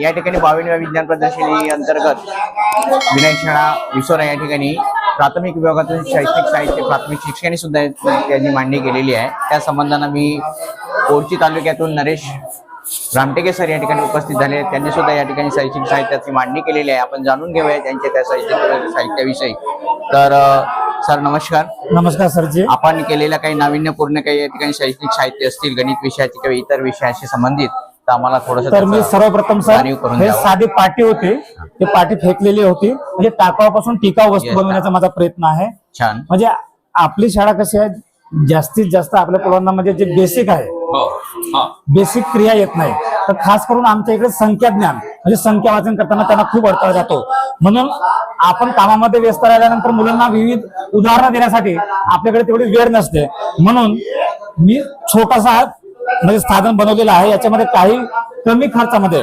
या ठिकाणी बावनव्या विज्ञान प्रदर्शनी अंतर्गत विनायक शाळा विसोरा या ठिकाणी प्राथमिक विभागातून शैक्षणिक साहित्य प्राथमिक शिक्षणी सुद्धा त्यांनी मांडणी केलेली आहे. त्या संबंधानं मी कोरची तालुक्यातून नरेश रामटेके सर या ठिकाणी उपस्थित झाले. त्यांनी सुद्धा या ठिकाणी शैक्षणिक साहित्याची मांडणी केलेली आहे. आपण जाणून घेऊया त्यांच्या त्या साहित्य साहित्याविषयी. तर सर नमस्कार. नमस्कार सरजी. आपण केलेल्या काही नाविन्यपूर्ण काही या ठिकाणी शैक्षणिक साहित्य असतील गणित विषयाचे किंवा इतर विषयाशी संबंधित तर आम्हाला थोडस तर मी सर्वप्रथम सर जाणीव करून हे द्यावं. साधी पाटी होती. ते पाटी फेकलेली होती. म्हणजे टाकावापासून टिकाऊ वस्तू बनवण्याचा माझा प्रयत्न आहे. छान. म्हणजे आपली शाळा कशी आहे? जास्तीत जास्त आपल्या मुलांना म्हणजे जे बेसिक आहे. बेसिक क्रिया येत नाही. तर खास करून आमच्या इकडे संख्या ज्ञान म्हणजे संख्या वाचन करताना त्यांना खूप अडथळा जातो. म्हणून आपण कामामध्ये व्यस्त राहिल्यानंतर मुलांना विविध उदाहरणं देण्यासाठी आपल्याकडे तेवढी वेळ नसते. म्हणून मी छोटासा म्हणजे साधन बनवलेलं आहे. याच्यामध्ये काही कमी खर्चामध्ये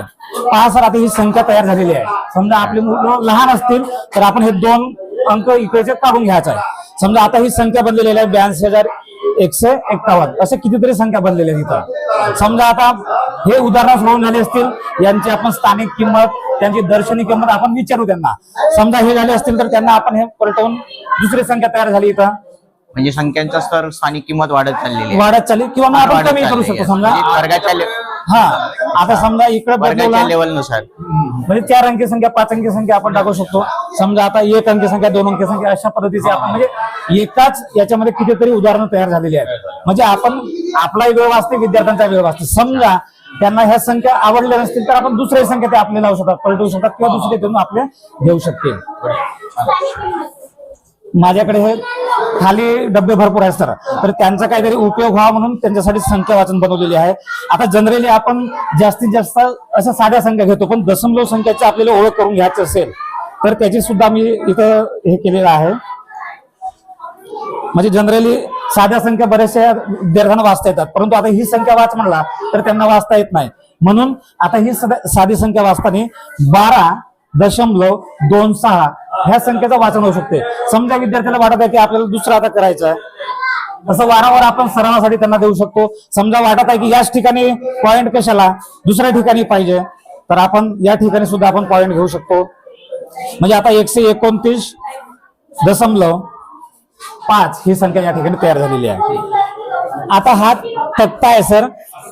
पाच सर आता ही संख्या तयार झालेली आहे. समजा आपले मुलं लहान असतील तर आपण हे दोन अंक इकडचे काढून घ्यायचा आहे. समजा आता ही संख्या बनलेली आहे ब्याऐंशी हजार एकशे एक्कावन्न असे कितीतरी संख्या बनलेल्या आहेत इथं. समजा आता हे उदाहरण सोडून झाले असतील यांची आपण स्थानिक किंमत त्यांची दर्शनी किंमत आपण विचारू त्यांना. समजा हे झाले असतील तर त्यांना आपण हे पलटवून दुसरी संख्या तयार झाली इथं. म्हणजे संख्यांचा स्तर स्थानिक किंमत वाढत चाललेली आहे. वाढत चालली किंवा मग आपण वाढत कमी करू शकतो. आहे. समजा म्हणजे वर्गाच्या ले- हा आता समजा इकडे वर्गाच्या बदलवला लेवलनुसार म्हणजे चार अंकी संख्या पाच अंकी संख्या आपण टाकू शकतो. समजा आता एक अंकी संख्या दोन अंकी संख्या अशा पद्धतीचे आपण म्हणजे एकाच याच्यामध्ये कितीतरी उदाहरणं तयार झालेली आहेत. म्हणजे आपण आपलाही वेळ वाचते विद्यार्थ्यांचा वेळ वाचते. समजा त्यांना ह्या संख्या आवडल्या नसतील तर आपण दुसऱ्या संख्या ते आपले लावू शकतात पलटवू शकतात किंवा दुसरे देऊन आपले घेऊ शकतील. माझ्याकडे हे खाली डबे भरपूर आहेत सर. तर त्यांचा काहीतरी उपयोग व्हावा म्हणून त्यांच्यासाठी संख्या वाचन बनवलेली आहे. आता जनरली आपण जास्तीत जास्त अशा साध्या संख्या घेतो पण दशमलव संख्याची आपल्याला ओळख करून घ्यायची असेल तर त्याची सुद्धा मी इथं हे केलेलं आहे. म्हणजे जनरली साध्या संख्या बऱ्याचशा विद्यार्थ्यांना वाचता येतात परंतु आता ही संख्या वाच म्हणला तर त्यांना वाचता येत नाही. म्हणून आता ही साधी संख्या वाचताना बारा दशमलव दोन सहा ह्या संख्येचं वाचन होऊ शकते. समजा विद्यार्थ्याला वाटत आहे की आपल्याला दुसरं आता करायचं आहे. तसं वारंवार आपण सरावासाठी त्यांना देऊ शकतो. समजा वाटत आहे की याच ठिकाणी पॉईंट कशाला? दुसऱ्या ठिकाणी पाहिजे. तर आपण या ठिकाणी सुद्धा आपण पॉईंट घेऊ शकतो. म्हणजे आता एकशे एकोणतीस दशमलव पाच ही संख्या या ठिकाणी तयार झालेली आहे. आता हा तक्ता आहे सर.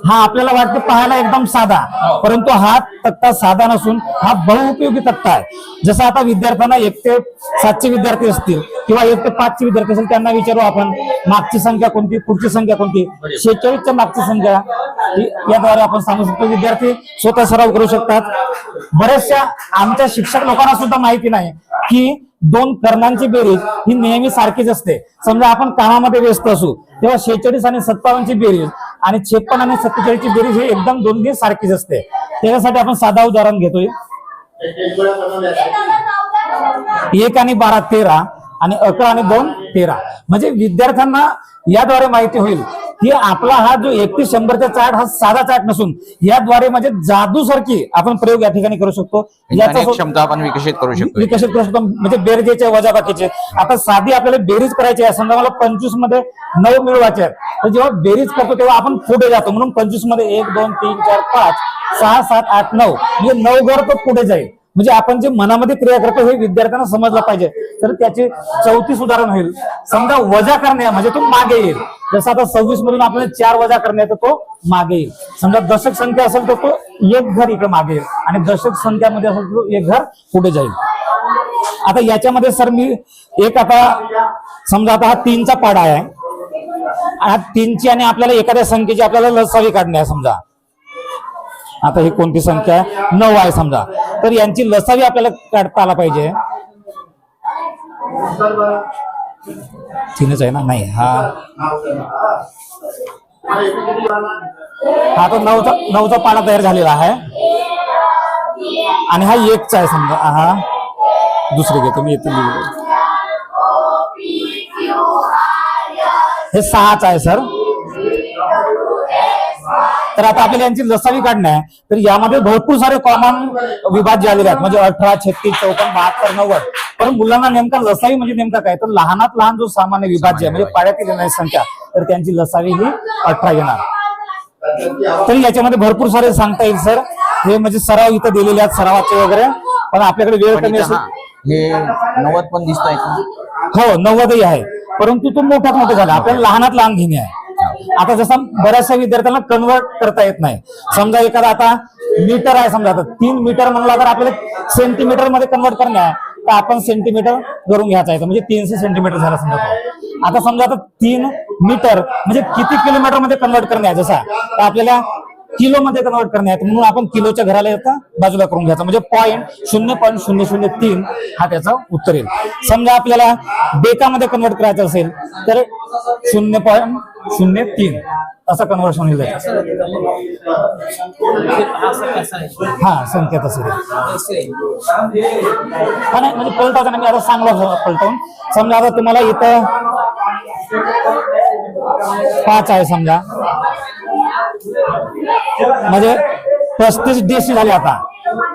हा आपल्याला वाटतं पाहायला एकदम साधा परंतु हा तक्ता साधा नसून हा बहुउपयोगी तक्ता आहे. जसं आता विद्यार्थ्यांना एक ते सातशे विद्यार्थी असतील किंवा एक ते पाचशे विद्यार्थी असतील त्यांना विचारू आपण मागची संख्या कोणती पुढची संख्या कोणती? शेहेचाळीसच्या मागची संख्या ही- याद्वारे आपण सांगू शकतो विद्यार्थी स्वतः सराव करू शकतात. बऱ्याचशा आमच्या शिक्षक लोकांना सुद्धा माहिती नाही की दोन कर्णांची बेरीज ही नेहमी सारखीच असते. समजा आपण कामामध्ये व्यस्त असू तेव्हा शेहेचाळीस आणि सत्तावन्नची बेरीज आणि छप्पन आणि सत्तेचाळीसची बेरीज ही एकदम दोन्ही सारखीच असते. त्याच्यासाठी आपण साधा उदाहरण घेतोय. एक आणि बारा तेरा. आणि अकरा आणि दोन तेरा. म्हणजे विद्यार्थ्यांना याद्वारे माहिती होईल की आपला हा जो एकतीस शंभरचा चार्ट हा साधा चार्ट नसून याद्वारे म्हणजे जादू सारखी आपण प्रयोग या ठिकाणी करू शकतो. याचा क्षमता आपण विकसित करू शकतो विकसित करू शकतो म्हणजे बेरजेचे वजाबाकीचे आता साधी आपल्याला बेरीज करायची आहे समजा मला पंचवीसमध्ये नऊ मिळवायचे आहेत. तर जेव्हा बेरीज करतो तेव्हा आपण पुढे जातो. म्हणून पंचवीसमध्ये एक दोन तीन चार पाच सहा सात आठ नऊ. म्हणजे नऊ घर तो पुढे जाईल. म्हणजे आपण जे मनामध्ये क्रिया करतो हे विद्यार्थ्यांना समजलं पाहिजे. तर त्याचे चौतीस उदाहरण होईल. समजा वजा करणे म्हणजे तो मागे येईल. जसं आता सव्वीस मधून आपल्याला चार वजा करणे तर तो मागे येईल. समजा दशक संख्या असेल तर तो एक घर इकडे मागे येईल. आणि दशक संख्यामध्ये असेल तर तो एक घर पुढे जाईल. आता याच्यामध्ये सर मी एक आता समजा आता हा तीनचा पाडा आहे. हा तीनची आणि आपल्याला एखाद्या संख्येची आपल्याला लसावी काढणे आहे समजा. आता ही कोणती संख्या आहे? नऊ आहे समजा. तर यांची लसावी आपल्याला काढता आला पाहिजे. तीनच आहे ना? नाही हा. हा तो नऊचा नऊचा पाडा तयार झालेला आहे. आणि हा एकचा आहे समजा. हा दुसरे घेतो मी येतो हे सहाच आहे सर. तर आता आपल्याला यांची लसावी काढणे आहे. तर यामध्ये भरपूर सारे कॉमन विभाज्य आलेले आहेत. म्हणजे अठरा छत्तीस चौपन्न बहात्तर नव्वद. पण मुलांना नेमका लसावी म्हणजे नेमका काय? तर लहानात लहान जो सामान्य विभाज्य आहे म्हणजे पाड्यातील येणारी संख्या तर त्यांची लसावी ही अठरा येणार. तर याच्यामध्ये भरपूर सारे सांगता येईल सर. हे म्हणजे सराव इथं दिलेले आहेत सरावाचे वगैरे. पण आपल्याकडे वेळ कमी असेल. हा, नव्वद पण दिसतोय हो नव्वदही आहे. परंतु तो मोठात मोठा झाला. आपल्याला लहानात लहान घेणे आहे. आता जसं बऱ्याचशा विद्यार्थ्यांना कन्वर्ट करता येत नाही. समजा एखादा आता मीटर आहे समजा आता तीन मीटर म्हणला तर आपल्याला सेंटीमीटरमध्ये कन्वर्ट करणे आहे तर आपण सेंटीमीटर करून घ्यायचा आहे. म्हणजे तीनशे सेंटीमीटर झाला समजा आता समजा आता तीन मीटर म्हणजे किती किलोमीटरमध्ये कन्वर्ट करणे आहे? जसा तर आपल्याला किलो मध्ये कन्वर्ट करणे आहेत. म्हणून आपण किलोच्या घराला येता बाजूला करून घ्यायचा. म्हणजे पॉईंट शून्य पॉईंट शून्य शून्य तीन हा त्याचा उत्तर येईल. समजा आपल्याला डेकामध्ये कन्वर्ट करायचं असेल तर शून्य पॉईंट शून्य तीन असं कन्वर्शन होईल हा संख्या तसं हा नाही म्हणजे पलटावताना मी आता चांगला पलटवून समजा आता तुम्हाला इथं पाच आहे समजा. म्हणजे पस्तीस देशी झाले आता.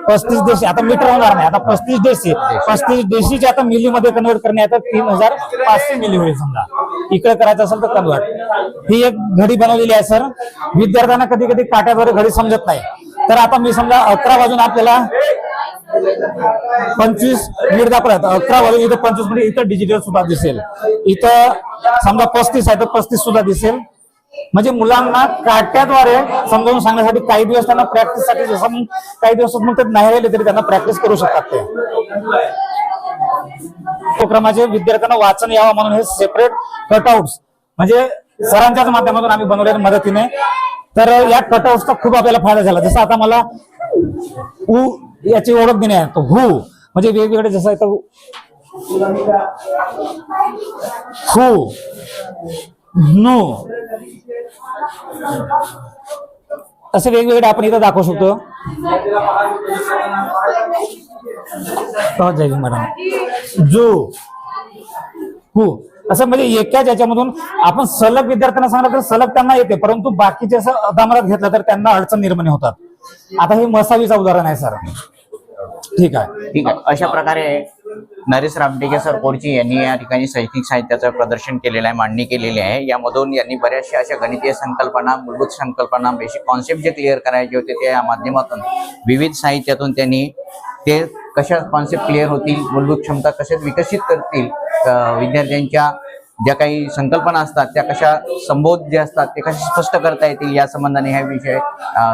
पस्तीस देशी आता मीटर होणार नाही आता पस्तीस देशी. पस्तीस देशीचे आता मिलीमध्ये कन्वर्ट करणे तीन हजार पाचशे मिली होईल समजा. इकडे करायचं असेल तर कन्वर्ट ही एक घडी बनवलेली आहे सर. विद्यार्थ्यांना कधी कधी काट्याद्वारे घडी समजत नाही. तर आता मी समजा अकरा वाजून आपल्याला पंचवीस मिनिट दाखवत अकरा वाजून इथं पंचवीस मिनिट इथं डिजिटल सुद्धा दिसेल. इथं समजा पस्तीस आहे तर पस्तीस सुद्धा दिसेल. म्हणजे मुलांना काट्याद्वारे समजावून सांगण्यासाठी काही दिवस त्यांना प्रॅक्टिससाठी जसं काही दिवस मग नाही राहिले तरी त्यांना प्रॅक्टिस करू शकतात ते. उपक्रमाचे विद्यार्थ्यांना वाचन यावं म्हणून हे सेपरेट कटआउट म्हणजे सरांच्याच माध्यमातून आम्ही बनवलेल्या मदतीने. तर या कटआउटचा खूप आपल्याला फायदा झाला. जसं आता मला उ याची ओळख देणे आहे. तो हु म्हणजे वेगवेगळे जसं आहे हु नो. असे वेगवेगळे आपण इथं दाखवू शकतो. सहज जाईल मॅडम जो. हो असं म्हणजे एकाच याच्यामधून आपण सलग विद्यार्थ्यांना सांगलं तर सलग त्यांना येते परंतु बाकीचे असं अदामरात घेतलं तर त्यांना अडचण निर्माण होतात. आता हे मसावीचं उदाहरण आहे सर. ठीक आहे. ठीक आहे. अशा प्रकारे नरेश रामटेके सर कोरची यांनी या ठिकाणी शैक्षणिक साहित्याचं प्रदर्शन केलेलं आहे मांडणी केलेली आहे. यामधून यांनी बऱ्याचशा अशा गणितीय संकल्पना मूलभूत संकल्पना बेसिक कॉन्सेप्ट जे क्लिअर करायचे होते त्या माध्यमातून विविध साहित्यातून त्यांनी ते कशा कॉन्सेप्ट क्लिअर होतील मूलभूत क्षमता कशा विकसित करतील विद्यार्थ्यांच्या ज्या काही संकल्पना असतात त्या कशा संबोध जे असतात ते कशा स्पष्ट करता येतील या संबंधाने हा विषय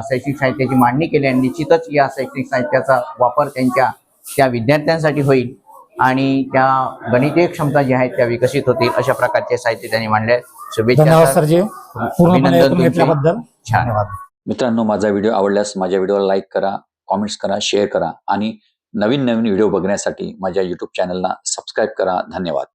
शैक्षणिक साहित्याची मांडणी केली आहे निश्चितच या शैक्षणिक साहित्याचा वापर त्यांच्या त्या विद्यार्थ्यांसाठी होईल आणि त्या गणितीय क्षमता ज्या आहेत त्या विकसित होतील अशा प्रकारचे साहित्य त्यांनी मांडले शुभेच्छा. सरजी पूर्णपणे अभिनंदन तुमचे. छान. मित्रांनो माझा व्हिडिओ आवडल्यास माझ्या व्हिडिओला लाईक करा कॉमेंट्स करा शेअर करा आणि नवीन नवीन व्हिडिओ बघण्यासाठी माझ्या यूट्यूब चॅनलला सबस्क्राईब करा. धन्यवाद.